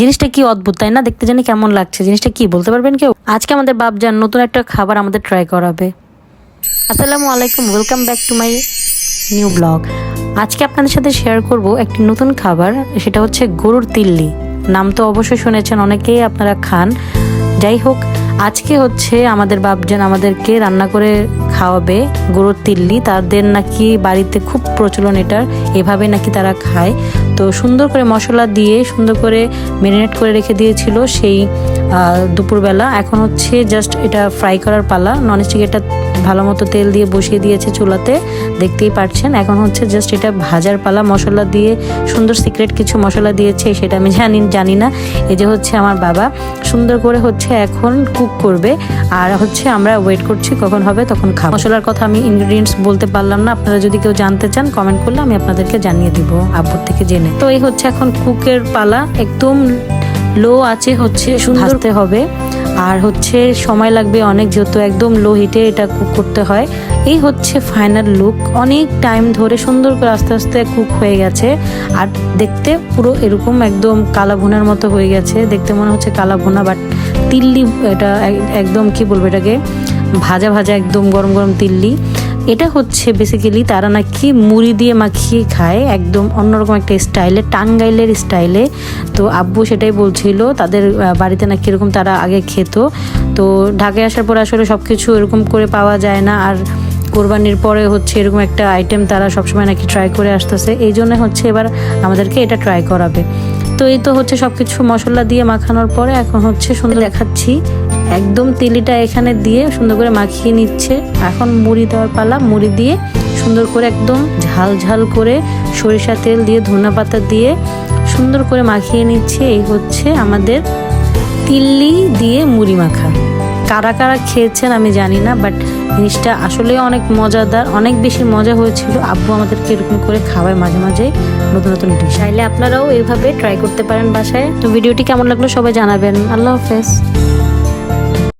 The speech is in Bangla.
জিনিসটা কি অদ্ভুত, তাই না? দেখতে জানি কেমন লাগছে। জিনিসটা কি, বলতে পারবেন কেউ? আজকে আমাদের বাপ যান নতুন একটা খাবার আমাদের ট্রাই করাবে। আসসালামু আলাইকুম welcome back to my new blog আজকে আপনাদের সাথে শেয়ার করব একটি নতুন খাবার, সেটা হচ্ছে গরুর তিল্লি। নাম তো অবশ্যই শুনেছেন, অনেকেই আপনারা খান। যাই হোক আজকে হচ্ছে আমাদের বাপজন আমাদেরকে রান্না করে খাওয়াবে গরুর তিল্লি। তাদের নাকি বাড়িতে খুব প্রচলন এটার। এভাবে নাকি তারা খায়। তো সুন্দর করে মশলা দিয়ে সুন্দর করে ম্যারিনেট করে রেখে দিয়েছিল সেই দুপুরবেলা। এখন হচ্ছে জাস্ট এটা ফ্রাই করার পালা। ননস্টিক এটা ভালো মতো তেল দিয়ে বসিয়ে দিয়েছে চুলাতে, দেখতেই পাচ্ছেন এখন হচ্ছে জাস্ট এটা ভাজার পালা, মশলা দিয়ে সুন্দর সিক্রেট কিছু মশলা দিয়েছে, সেটা আমি জানি জানি না। এই যে হচ্ছে আমার বাবা, সুন্দর করে হচ্ছে এখন কুক করবে। আর হচ্ছে আমরা ওয়েট করছি কখন হবে, তখন খাব। মশলার কথা আমি ইনগ্রিডিয়েন্টস বলতে পারলাম না, আপনারা যদি কেউ জানতে চান কমেন্ট করলে আমি আপনাদেরকে জানিয়ে দিব, আব্বুর থেকে জেনে। তো এই হচ্ছে এখন কুকের পালা, একদম লো আছে হচ্ছে ভাজতে হবে। আর হচ্ছে সময় লাগবে অনেক, যেহেতু একদম লো হিটে এটা কুক করতে হয়। এই হচ্ছে ফাইনাল লুক অনেক টাইম ধরে সুন্দর করে আস্তে আস্তে কুক হয়ে গেছে। আর দেখতে পুরো এরকম একদম কালা ভুনার মতো হয়ে গেছে। দেখতে মনে হচ্ছে কালা ভুনা বাট তিল্লি এটা এক- একদম কি বলব এটাকে? ভাজা ভাজা একদম গরম গরম তিল্লি। এটা হচ্ছে বেসিক্যালি তারা নাকি মুড়ি দিয়ে মাখিয়ে খায়, একদম অন্যরকম একটা স্টাইলে টাঙ্গাইলের স্টাইলে তো আব্বু সেটাই বলছিল, তাদের বাড়িতে নাকি এরকম তারা আগে খেত। তো ঢাকায় আসার পরে আসলে সব কিছু এরকম করে পাওয়া যায় না, আর কোরবানির পরে হচ্ছে এরকম একটা আইটেম তারা সবসময় নাকি ট্রাই করে আসতেছে। এই জন্য হচ্ছে এবার আমাদেরকে এটা ট্রাই করাবে। তো এই তো হচ্ছে সবকিছু মশলা দিয়ে মাখানোর পরে এখন হচ্ছে সুন্দর দেখাচ্ছি। একদম তিলিটা এখানে দিয়ে সুন্দর করে মাখিয়ে নিচ্ছে। এখন মুড়ি দেওয়ার পালা, মুড়ি দিয়ে সুন্দর করে একদম ঝাল ঝাল করে সরিষা তেল দিয়ে, ধনা পাতা দিয়ে সুন্দর করে মাখিয়ে নিচ্ছে। এই হচ্ছে আমাদের তিল্লি দিয়ে মুড়ি মাখা। কারা কারা খেয়েছেন আমি জানি না বাট জিনিসটা আসলে অনেক মজাদার, অনেক বেশি মজা হয়েছিল। আব্বু আমাদেরকে এরকম করে খাওয়ায় মাঝে মাঝে নতুন নতুন ডিশ। চাইলে আপনারাও এইভাবে ট্রাই করতে পারেন বাসায়। তো ভিডিওটি কেমন লাগল সবাই জানাবেন। আল্লাহ হাফেজ।